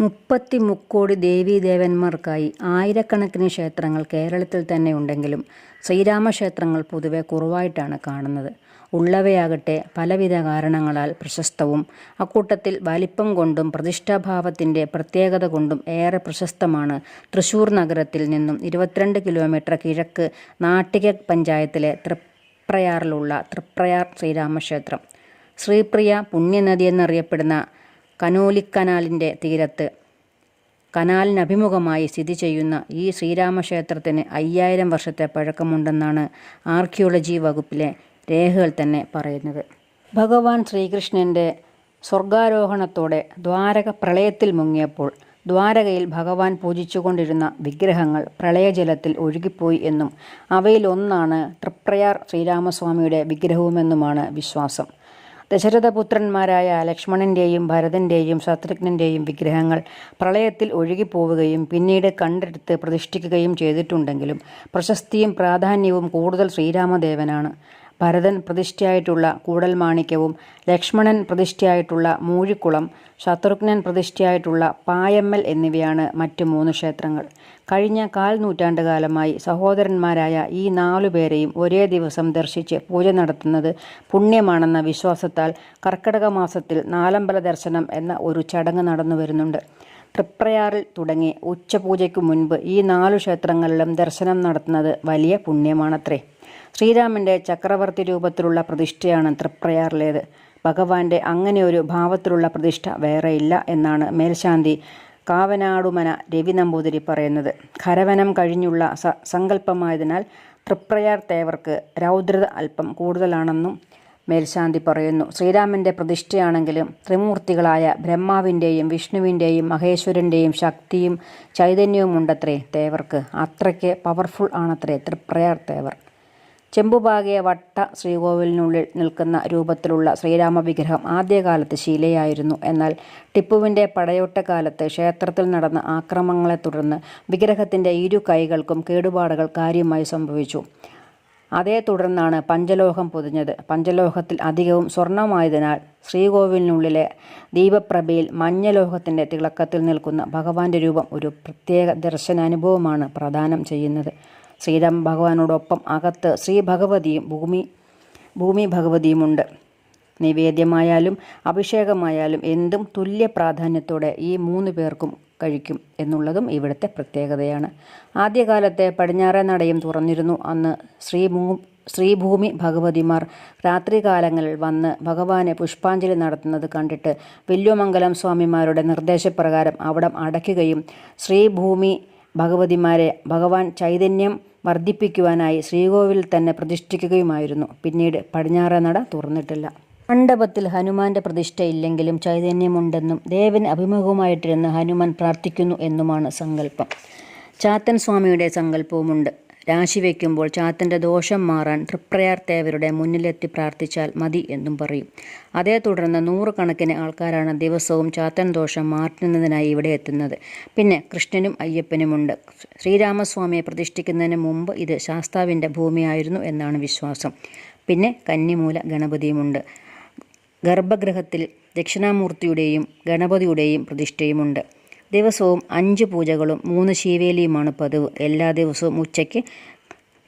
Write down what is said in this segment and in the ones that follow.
മുപ്പത്തി മുക്കോടി ദേവീദേവന്മാർക്കായി ആയിരക്കണക്കിന് ക്ഷേത്രങ്ങൾ കേരളത്തിൽ തന്നെ ഉണ്ടെങ്കിലും ശ്രീരാമക്ഷേത്രങ്ങൾ പൊതുവെ കുറവായിട്ടാണ് കാണുന്നത്. ഉള്ളവയാകട്ടെ പലവിധ കാരണങ്ങളാൽ പ്രശസ്തവും അക്കൂട്ടത്തിൽ വലിപ്പം കൊണ്ടും പ്രതിഷ്ഠാഭാവത്തിന്റെ പ്രത്യേകത കൊണ്ടും ഏറെ പ്രശസ്തമാണ് തൃശ്ശൂർ നഗരത്തിൽ നിന്നും ഇരുപത്തിരണ്ട് കിലോമീറ്റർ കിഴക്ക് നാട്ടിക പഞ്ചായത്തിലെ തൃപ്രയാറിലുള്ള തൃപ്രയാർ ശ്രീരാമക്ഷേത്രം. ശ്രീപ്രിയ പുണ്യനദി എന്നറിയപ്പെടുന്ന കനോലിക്കനാലിന്റെ തീരത്ത് കനാലിനഭിമുഖമായി സ്ഥിതി ചെയ്യുന്ന ഈ ശ്രീരാമക്ഷേത്രത്തിന് അയ്യായിരം വർഷത്തെ പഴക്കമുണ്ടെന്നാണ് ആർക്കിയോളജി വകുപ്പിലെ രേഖകൾ തന്നെ പറയുന്നത്. ഭഗവാൻ ശ്രീകൃഷ്ണന്റെ സ്വർഗാരോഹണത്തോടെ ദ്വാരക പ്രളയത്തിൽ മുങ്ങിയപ്പോൾ ദ്വാരകയിൽ ഭഗവാൻ പൂജിച്ചുകൊണ്ടിരുന്ന വിഗ്രഹങ്ങൾ പ്രളയജലത്തിൽ ഒഴുകിപ്പോയി എന്നും അവയിലൊന്നാണ് തൃപ്രയാർ ശ്രീരാമസ്വാമിയുടെ വിഗ്രഹവുമെന്നുമാണ് വിശ്വാസം. ദശരഥപുത്രന്മാരായ ലക്ഷ്മണന്റെയും ഭരതന്റെയും ശത്രുഘ്നന്റെയും വിഗ്രഹങ്ങൾ പ്രളയത്തിൽ ഒഴുകിപ്പോവുകയും പിന്നീട് കണ്ടെടുത്ത് പ്രതിഷ്ഠിക്കുകയും ചെയ്തിട്ടുണ്ടെങ്കിലും പ്രശസ്തിയും പ്രാധാന്യവും കൂടുതൽ ശ്രീരാമദേവനാണ്. ഭരതൻ പ്രതിഷ്ഠയായിട്ടുള്ള കൂടൽമാണിക്യവും ലക്ഷ്മണൻ പ്രതിഷ്ഠയായിട്ടുള്ള മൂഴിക്കുളം ശത്രുഘ്നൻ പ്രതിഷ്ഠയായിട്ടുള്ള പായമ്മൽ എന്നിവയാണ് മറ്റു മൂന്ന് ക്ഷേത്രങ്ങൾ. കഴിഞ്ഞ കാൽ നൂറ്റാണ്ട് കാലമായി സഹോദരന്മാരായ ഈ നാലു പേരെയും ഒരേ ദിവസം ദർശിച്ച് പൂജ നടത്തുന്നത് പുണ്യമാണെന്ന വിശ്വാസത്താൽ കർക്കിടക മാസത്തിൽ നാലമ്പല ദർശനം എന്ന ഒരു ചടങ്ങ് നടന്നു വരുന്നുണ്ട്. തൃപ്രയാറിൽ തുടങ്ങി ഉച്ചപൂജയ്ക്ക് മുൻപ് ഈ നാലു ക്ഷേത്രങ്ങളിലും ദർശനം നടത്തുന്നത് വലിയ പുണ്യമാണത്രേ. ശ്രീരാമന്റെ ചക്രവർത്തി രൂപത്തിലുള്ള പ്രതിഷ്ഠയാണ് തൃപ്രയാറിലേത്. ഭഗവാന്റെ അങ്ങനെയൊരു ഭാവത്തിലുള്ള പ്രതിഷ്ഠ വേറെയില്ല എന്നാണ് മേൽശാന്തി കാവനാടുമന രവി നമ്പൂതിരി പറയുന്നത്. ഖരവനം കഴിഞ്ഞുള്ള സ സങ്കല്പമായതിനാൽ തൃപ്രയാർ തേവർക്ക് രൗദ്രത അല്പം കൂടുതലാണെന്നും മേൽശാന്തി പറയുന്നു. ശ്രീരാമന്റെ പ്രതിഷ്ഠയാണെങ്കിലും ത്രിമൂർത്തികളായ ബ്രഹ്മാവിന്റെയും വിഷ്ണുവിന്റെയും മഹേശ്വരന്റെയും ശക്തിയും ചൈതന്യവും ഉണ്ടത്രേ തേവർക്ക്. അത്രയ്ക്ക് പവർഫുൾ ആണത്രേ തൃപ്രയാർ തേവർ. ചെമ്പുപാകിയ വട്ട ശ്രീകോവിലിനുള്ളിൽ നിൽക്കുന്ന രൂപത്തിലുള്ള ശ്രീരാമ വിഗ്രഹം ആദ്യകാലത്ത് ശീലയായിരുന്നു. എന്നാൽ ടിപ്പുവിന്റെ പടയോട്ടക്കാലത്ത് ക്ഷേത്രത്തിൽ നടന്ന ആക്രമണങ്ങളെ തുടർന്ന് വിഗ്രഹത്തിന്റെ ഇരു കൈകൾക്കും കേടുപാടുകൾ കാര്യമായി സംഭവിച്ചു. അതേ തുടർന്നാണ് പഞ്ചലോഹം പൊതിഞ്ഞത്. പഞ്ചലോഹത്തിൽ അധികവും സ്വർണമായതിനാൽ ശ്രീകോവിലിനുള്ളിലെ ദീപപ്രഭയിൽ മഞ്ഞലോഹത്തിന്റെ തിളക്കത്തിൽ നിൽക്കുന്ന ഭഗവാന്റെ രൂപം ഒരു പ്രത്യേക ദർശനാനുഭവമാണ് പ്രദാനം ചെയ്യുന്നത്. ശ്രീരാം ഭഗവാനോടൊപ്പം അകത്ത് ശ്രീ ഭഗവതിയും ഭൂമി ഭൂമി ഭഗവതിയുമുണ്ട്. നിവേദ്യമായാലും അഭിഷേകമായാലും എന്തും തുല്യ പ്രാധാന്യത്തോടെ ഈ മൂന്ന് പേർക്കും കഴിക്കും എന്നുള്ളതും ഇവിടുത്തെ പ്രത്യേകതയാണ്. ആദ്യകാലത്തെ പടിഞ്ഞാറേ നടയും തുറന്നിരുന്നു. അന്ന് ശ്രീഭൂ ശ്രീഭൂമി ഭഗവതിമാർ രാത്രികാലങ്ങളിൽ വന്ന് ഭഗവാനെ പുഷ്പാഞ്ജലി നടത്തുന്നത് കണ്ടിട്ട് വല്യമംഗലം സ്വാമിമാരുടെ നിർദ്ദേശപ്രകാരം അവിടം അടയ്ക്കുകയും ശ്രീഭൂമി ഭഗവതിമാരെ ഭഗവാൻ ചൈതന്യം വർദ്ധിപ്പിക്കുവാനായി ശ്രീകോവിലിൽ തന്നെ പ്രതിഷ്ഠിക്കുകയുമായിരുന്നു. പിന്നീട് പടിഞ്ഞാറ നട തുറന്നിട്ടില്ല. മണ്ഡപത്തിൽ ഹനുമാന്റെ പ്രതിഷ്ഠയില്ലെങ്കിലും ചൈതന്യമുണ്ടെന്നും ദേവൻ അഭിമുഖമായിട്ടിരുന്ന് ഹനുമാൻ പ്രാർത്ഥിക്കുന്നു എന്നുമാണ് സങ്കല്പം. ചാത്തൻ സ്വാമിയുടെ സങ്കല്പവുമുണ്ട്. രാശി വയ്ക്കുമ്പോൾ ചാത്തന്റെ ദോഷം മാറാൻ തൃപ്രയാർത്തേവരുടെ മുന്നിലെത്തി പ്രാർത്ഥിച്ചാൽ മതി എന്നും പറയും. അതേ തുടർന്ന് നൂറുകണക്കിന് ആൾക്കാരാണ് ദിവസവും ചാത്തൻ ദോഷം മാറ്റുന്നതിനായി ഇവിടെ എത്തുന്നത്. പിന്നെ കൃഷ്ണനും അയ്യപ്പനുമുണ്ട്. ശ്രീരാമസ്വാമിയെ പ്രതിഷ്ഠിക്കുന്നതിന് മുമ്പ് ഇത് ശാസ്താവിന്റെ ഭൂമിയായിരുന്നു എന്നാണ് വിശ്വാസം. പിന്നെ കന്നിമൂല ഗണപതിയുമുണ്ട്. ഗർഭഗൃഹത്തിൽ ദക്ഷിണാമൂർത്തിയുടെയും ഗണപതിയുടെയും പ്രതിഷ്ഠയുമുണ്ട്. ദിവസവും അഞ്ച് പൂജകളും മൂന്ന് ശീവേലിയുമാണ് പതിവ്. എല്ലാ ദിവസവും ഉച്ചയ്ക്ക്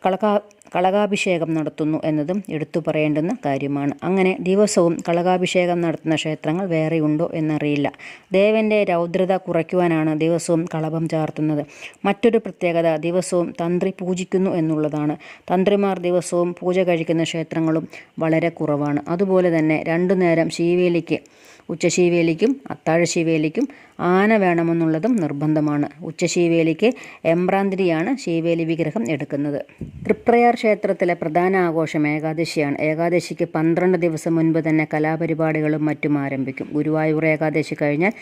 കളകാ കളകാഭിഷേകം നടത്തുന്നു എന്നതും എടുത്തു പറയേണ്ടുന്ന കാര്യമാണ്. അങ്ങനെ ദിവസവും കളകാഭിഷേകം നടത്തുന്ന ക്ഷേത്രങ്ങൾ വേറെയുണ്ടോ എന്നറിയില്ല. ദേവന്റെ രൗദ്രത കുറയ്ക്കുവാനാണ് ദിവസവും കളഭം ചാർത്തുന്നത്. മറ്റൊരു പ്രത്യേകത ദിവസവും തന്ത്രി പൂജിക്കുന്നു എന്നുള്ളതാണ്. തന്ത്രിമാർ ദിവസവും പൂജ കഴിക്കുന്ന ക്ഷേത്രങ്ങളും വളരെ കുറവാണ്. അതുപോലെ തന്നെ രണ്ടു നേരം ശീവേലിക്ക് ഉച്ചശീവേലിക്കും അത്താഴശീവേലിക്കും ആന വേണമെന്നുള്ളതും നിർബന്ധമാണ്. ഉച്ചശീവേലിക്ക് എംബ്രാന്തിരിയാണ് ശീവേലി വിഗ്രഹം എടുക്കുന്നത്. തൃപ്രയാർ ക്ഷേത്രത്തിലെ പ്രധാന ആഘോഷം ഏകാദശിയാണ്. ഏകാദശിക്ക് പന്ത്രണ്ട് ദിവസം മുൻപ് തന്നെ കലാപരിപാടികളും മറ്റും ആരംഭിക്കും. ഗുരുവായൂർ ഏകാദശി കഴിഞ്ഞാൽ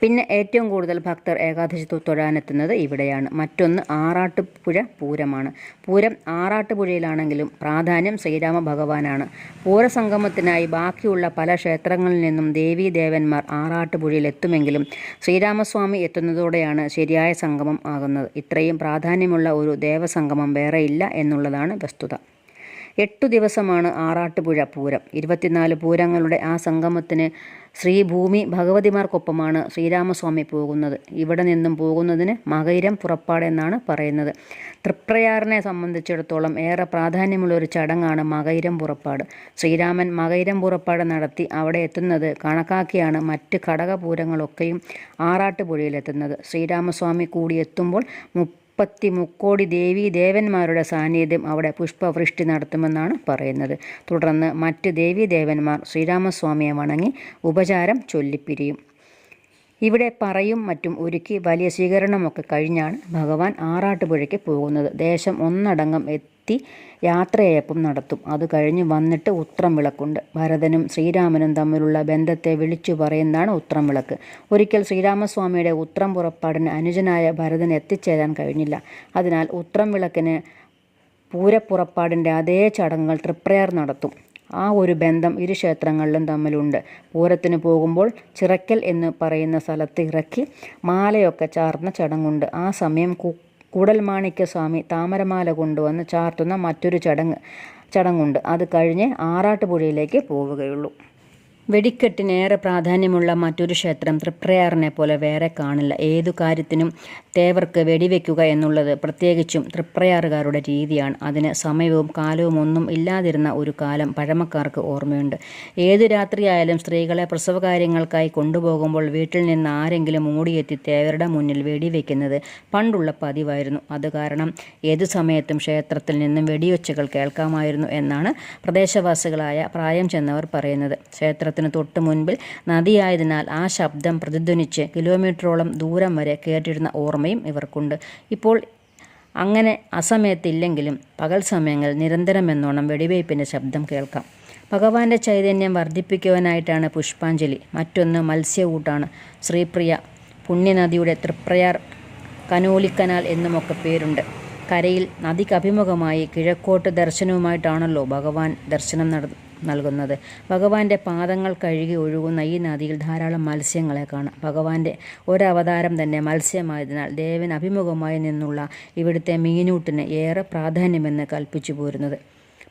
പിന്നെ ഏറ്റവും കൂടുതൽ ഭക്തർ ഏകാദശി തൊഴാനെത്തുന്നത് ഇവിടെയാണ്. മറ്റൊന്ന് ആറാട്ടുപുഴ പൂരമാണ്. പൂരം ആറാട്ടുപുഴയിലാണെങ്കിലും പ്രാധാന്യം ശ്രീരാമ ഭഗവാനാണ്. പൂരസംഗമത്തിനായി ബാക്കിയുള്ള പല ക്ഷേത്രങ്ങളിൽ നിന്നും ദേവീ ദേവന്മാർ ആറാട്ടുപുഴയിലെത്തുമെങ്കിലും ശ്രീരാമസ്വാമി എത്തുന്നതോടെയാണ് ശരിയായ സംഗമം ആകുന്നത്. ഇത്രയും പ്രാധാന്യമുള്ള ഒരു ദേവസംഗമം വേറെയില്ല എന്നുള്ളതാണ് വസ്തുത. എട്ടു ദിവസമാണ് ആറാട്ടുപുഴ പൂരം. ഇരുപത്തിനാല് പൂരങ്ങളുടെ ആ സംഗമത്തിന് ശ്രീഭൂമി ഭഗവതിമാർക്കൊപ്പമാണ് ശ്രീരാമസ്വാമി പോകുന്നത്. ഇവിടെ നിന്നും പോകുന്നതിന് മകൈരം പുറപ്പാടെന്നാണ് പറയുന്നത്. തൃപ്രയാറിനെ സംബന്ധിച്ചിടത്തോളം ഏറെ പ്രാധാന്യമുള്ള ഒരു ചടങ്ങാണ് മകൈരം പുറപ്പാട്. ശ്രീരാമൻ മകൈരം പുറപ്പാട് നടത്തി അവിടെ എത്തുന്നത് കണക്കാക്കിയാണ് മറ്റ് ഘടകപൂരങ്ങളൊക്കെയും ആറാട്ടുപുഴയിലെത്തുന്നത്. ശ്രീരാമസ്വാമി കൂടി എത്തുമ്പോൾ മുപ്പത്തി മുക്കോടി ദേവീ ദേവന്മാരുടെ സാന്നിധ്യം അവിടെ പുഷ്പവൃഷ്ടി നടത്തുമെന്നാണ് പറയുന്നത്. തുടർന്ന് മറ്റ് ദേവീ ദേവന്മാർ ശ്രീരാമസ്വാമിയെ വണങ്ങി ഉപചാരം ചൊല്ലിപ്പിരിയും. ഇവിടെ പറയും മറ്റും ഒരുക്കി വലിയ സ്വീകരണമൊക്കെ കഴിഞ്ഞാണ് ഭഗവാൻ ആറാട്ടുപുഴയ്ക്ക് പോകുന്നത്. ദേശം ഒന്നടങ്കം എത്തി യാത്രയയപ്പം നടത്തും. അത് കഴിഞ്ഞ് വന്നിട്ട് ഉത്രം വിളക്കുണ്ട്. ഭരതനും ശ്രീരാമനും തമ്മിലുള്ള ബന്ധത്തെ വിളിച്ചു പറയുന്നതാണ് ഉത്രം വിളക്ക്. ഒരിക്കൽ ശ്രീരാമസ്വാമിയുടെ ഉത്രം പുറപ്പാടിന് അനുജനായ ഭരതൻ എത്തിച്ചേരാൻ കഴിഞ്ഞില്ല. അതിനാൽ ഉത്രം വിളക്കിന് പൂരപ്പുറപ്പാടിന്റെ അതേ ചടങ്ങുകൾ തൃപ്രയാർ നടത്തും. ആ ഒരു ബന്ധം ഇരു ക്ഷേത്രങ്ങളിലും തമ്മിലുണ്ട്. പൂരത്തിന് പോകുമ്പോൾ ചിറക്കൽ എന്ന് പറയുന്ന സ്ഥലത്ത് ഇറക്കി മാലയൊക്കെ ചാർന്ന ചടങ്ങുണ്ട്. ആ സമയം കൂടൽമാണിക്യ സ്വാമി താമരമാല കൊണ്ടുവന്ന് ചാർത്തുന്ന മറ്റൊരു ചടങ്ങ് ചടങ്ങുണ്ട്. അത് കഴിഞ്ഞ് ആറാട്ടുപുഴയിലേക്ക് പോവുകയുള്ളൂ. വെടിക്കെട്ടിനേറെ പ്രാധാന്യമുള്ള മറ്റൊരു ക്ഷേത്രം തൃപ്രയാറിനെ പോലെ വേറെ കാണില്ല. ഏതു കാര്യത്തിനും തേവർക്ക് വെടിവെക്കുക എന്നുള്ളത് പ്രത്യേകിച്ചും തൃപ്രയാറുകാരുടെ രീതിയാണ്. അതിന് സമയവും കാലവും ഒന്നും ഇല്ലാതിരുന്ന ഒരു കാലം പഴമക്കാർക്ക് ഓർമ്മയുണ്ട്. ഏതു രാത്രിയായാലും സ്ത്രീകളെ പ്രസവകാര്യങ്ങൾക്കായി കൊണ്ടുപോകുമ്പോൾ വീട്ടിൽ നിന്ന് ആരെങ്കിലും ഓടിയെത്തി തേവരുടെ മുന്നിൽ വെടിവെക്കുന്നത് പണ്ടുള്ള പതിവായിരുന്നു. അത് കാരണം ഏതു സമയത്തും ക്ഷേത്രത്തിൽ നിന്നും വെടിയൊച്ചകൾ കേൾക്കാമായിരുന്നു എന്നാണ് പ്രദേശവാസികളായ പ്രായം ചെന്നവർ പറയുന്നത്. ക്ഷേത്രത്തിൽ ക്ഷേത്രത്തിന് തൊട്ട് മുൻപിൽ നദിയായതിനാൽ ആ ശബ്ദം പ്രതിധ്വനിച്ച് കിലോമീറ്ററോളം ദൂരം വരെ കേട്ടിരുന്ന ഓർമ്മയും ഇവർക്കുണ്ട്. ഇപ്പോൾ അങ്ങനെ അസമയത്തില്ലെങ്കിലും പകൽ സമയങ്ങളിൽ നിരന്തരം എന്നോണം വെടിവയ്പ്പിന്റെ ശബ്ദം കേൾക്കാം. ഭഗവാന്റെ ചൈതന്യം വർദ്ധിപ്പിക്കുവാനായിട്ടാണ് പുഷ്പാഞ്ജലി. മറ്റൊന്ന് മത്സ്യകൂട്ടാണ്. ശ്രീപ്രിയ പുണ്യനദിയുടെ തൃപ്രയാർ കനോലിക്കനാൽ എന്നുമൊക്കെ പേരുണ്ട്. കരയിൽ നദിക്കഭിമുഖമായി കിഴക്കോട്ട് ദർശനവുമായിട്ടാണല്ലോ ഭഗവാൻ ദർശനം നട നൽകുന്നത്. ഭഗവാന്റെ പാദങ്ങൾ കഴുകി ഒഴുകുന്ന ഈ നദിയിൽ ധാരാളം മത്സ്യങ്ങളെ കാണാം. ഭഗവാന്റെ ഒരവതാരം തന്നെ മത്സ്യമായതിനാൽ ദേവൻ അഭിമുഖമായി നിന്നുള്ള ഇവിടുത്തെ മീനൂട്ടിന് ഏറെ പ്രാധാന്യമെന്ന് കൽപ്പിച്ചു പോരുന്നത്.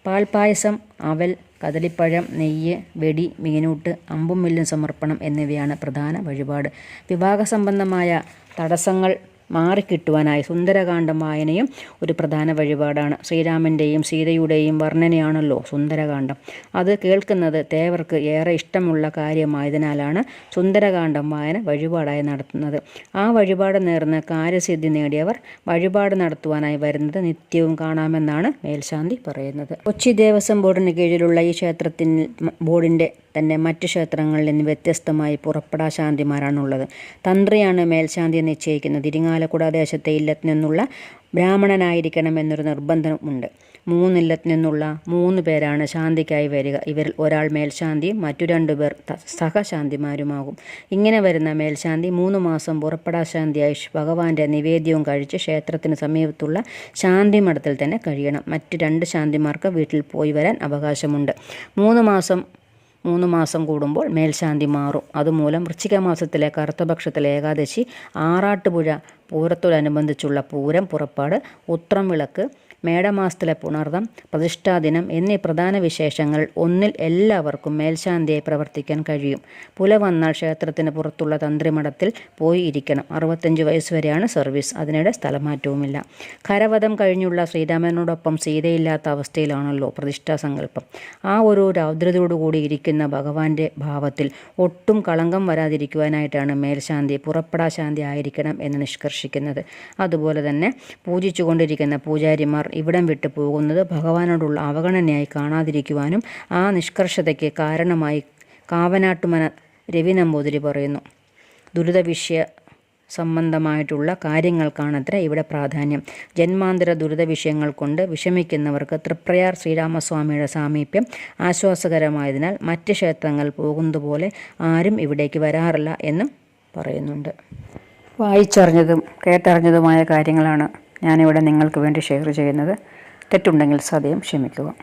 പാൽപ്പായസം അവൽ കദളിപ്പഴം നെയ്യ് വെടി മീനൂട്ട് അമ്പും മില്ലും സമർപ്പണം എന്നിവയാണ് പ്രധാന വഴിപാട്. വിവാഹ സംബന്ധമായ തടസ്സങ്ങൾ മാറിക്കിട്ടുവാനായി സുന്ദരകാന്ഡം വായനയും ഒരു പ്രധാന വഴിപാടാണ്. ശ്രീരാമന്റെയും സീതയുടെയും വർണനയാണല്ലോ സുന്ദരകാന്ഡം. അത് കേൾക്കുന്നത് തേവർക്ക് ഏറെ ഇഷ്ടമുള്ള കാര്യമായതിനാലാണ് സുന്ദരകാന്ഡം വായന വഴിപാടായി നടത്തുന്നത്. ആ വഴിപാട് നേർന്ന് കാര്യസിദ്ധി നേടിയവർ വഴിപാട് നടത്തുവാനായി വരുന്നത് നിത്യവും കാണാമെന്നാണ് മേൽശാന്തി പറയുന്നത്. കൊച്ചി ദേവസ്വം ബോർഡിന് കീഴിലുള്ള ഈ ക്ഷേത്രത്തിൽ ബോർഡിന്റെ തന്നെ മറ്റു ക്ഷേത്രങ്ങളിൽ നിന്ന് വ്യത്യസ്തമായി പുറപ്പെടാ ശാന്തിമാരാണുള്ളത്. തന്ത്രിയാണ് മേൽശാന്തി നിശ്ചയിക്കുന്നത്. ഇരിങ്ങാലക്കുട ദേശത്തെ ഇല്ലത്ത് നിന്നുള്ള ബ്രാഹ്മണനായിരിക്കണം എന്നൊരു നിർബന്ധമുണ്ട്. മൂന്നില്ലത്ത് നിന്നുള്ള മൂന്ന് പേരാണ് ശാന്തിക്കായി വരിക. ഇവരിൽ ഒരാൾ മേൽശാന്തി മറ്റു രണ്ടു പേർ സഹശാന്തിമാരുമാകും. ഇങ്ങനെ വരുന്ന മേൽശാന്തി മൂന്ന് മാസം പുറപ്പെടാ ശാന്തിയായി ഭഗവാന്റെ നിവേദ്യവും കഴിച്ച് ക്ഷേത്രത്തിന് സമീപത്തുള്ള ശാന്തിമഠത്തിൽ തന്നെ കഴിയണം. മറ്റു രണ്ട് ശാന്തിമാർക്ക് വീട്ടിൽ പോയി വരാൻ അവകാശമുണ്ട്. മൂന്ന് മാസം മൂന്ന് മാസം കൂടുമ്പോൾ മേൽശാന്തി മാറും. അതുമൂലം വൃശ്ചിക മാസത്തിലെ കറുത്തപക്ഷത്തിലെ ഏകാദശി ആറാട്ടുപുഴ പൂരത്തോടനുബന്ധിച്ചുള്ള പൂരം പുറപ്പാട് ഉത്രം വിളക്ക് മേടമാസത്തിലെ പുണർദം പ്രതിഷ്ഠാദിനം എന്നീ പ്രധാന വിശേഷങ്ങൾ ഒന്നിൽ എല്ലാവർക്കും മേൽശാന്തിയായി പ്രവർത്തിക്കാൻ കഴിയും. പുല വന്നാൽ ക്ഷേത്രത്തിന് പുറത്തുള്ള തന്ത്രിമഠത്തിൽ പോയി ഇരിക്കണം. അറുപത്തഞ്ച് വയസ്സ് വരെയാണ് സർവീസ്. അതിനിടെ സ്ഥലമാറ്റവുമില്ല. കരവധം കഴിഞ്ഞുള്ള ശ്രീരാമനോടൊപ്പം സീതയില്ലാത്ത അവസ്ഥയിലാണല്ലോ പ്രതിഷ്ഠാ സങ്കല്പം. ആ ഒരു രൗദ്രതയോടുകൂടി ഇരിക്കുന്ന ഭഗവാന്റെ ഭാവത്തിൽ ഒട്ടും കളങ്കം വരാതിരിക്കുവാനായിട്ടാണ് മേൽശാന്തി പുറപ്പെടാശാന്തി ആയിരിക്കണം എന്ന് നിഷ്കർഷിക്കുന്നത്. അതുപോലെ തന്നെ പൂജിച്ചുകൊണ്ടിരിക്കുന്ന പൂജാരിമാർ ഇവിടം വിട്ടു പോകുന്നത് ഭഗവാനോടുള്ള അവഗണനയായി കാണാതിരിക്കുവാനും ആ നിഷ്കർഷതയ്ക്ക് കാരണമായി കാവനാട്ടുമന രവി നമ്പൂതിരി പറയുന്നു. ദുരിതവിഷയ സംബന്ധമായിട്ടുള്ള കാര്യങ്ങൾക്കാണത്ര ഇവിടെ പ്രാധാന്യം. ജന്മാന്തര ദുരിത വിഷയങ്ങൾ കൊണ്ട് വിഷമിക്കുന്നവർക്ക് തൃപ്രയാർ ശ്രീരാമസ്വാമിയുടെ സാമീപ്യം ആശ്വാസകരമായതിനാൽ മറ്റ് ക്ഷേത്രങ്ങൾ പോകുന്നതുപോലെ ആരും ഇവിടേക്ക് വരാറില്ല എന്നും പറയുന്നുണ്ട്. വായിച്ചറിഞ്ഞതും കേട്ടറിഞ്ഞതുമായ കാര്യങ്ങളാണ്. ഞാനിവിടെ നിങ്ങൾക്ക് വേണ്ടി ഷെയർ ചെയ്യുന്നത്. തെറ്റുണ്ടെങ്കിൽ സദയം ക്ഷമിക്കുക.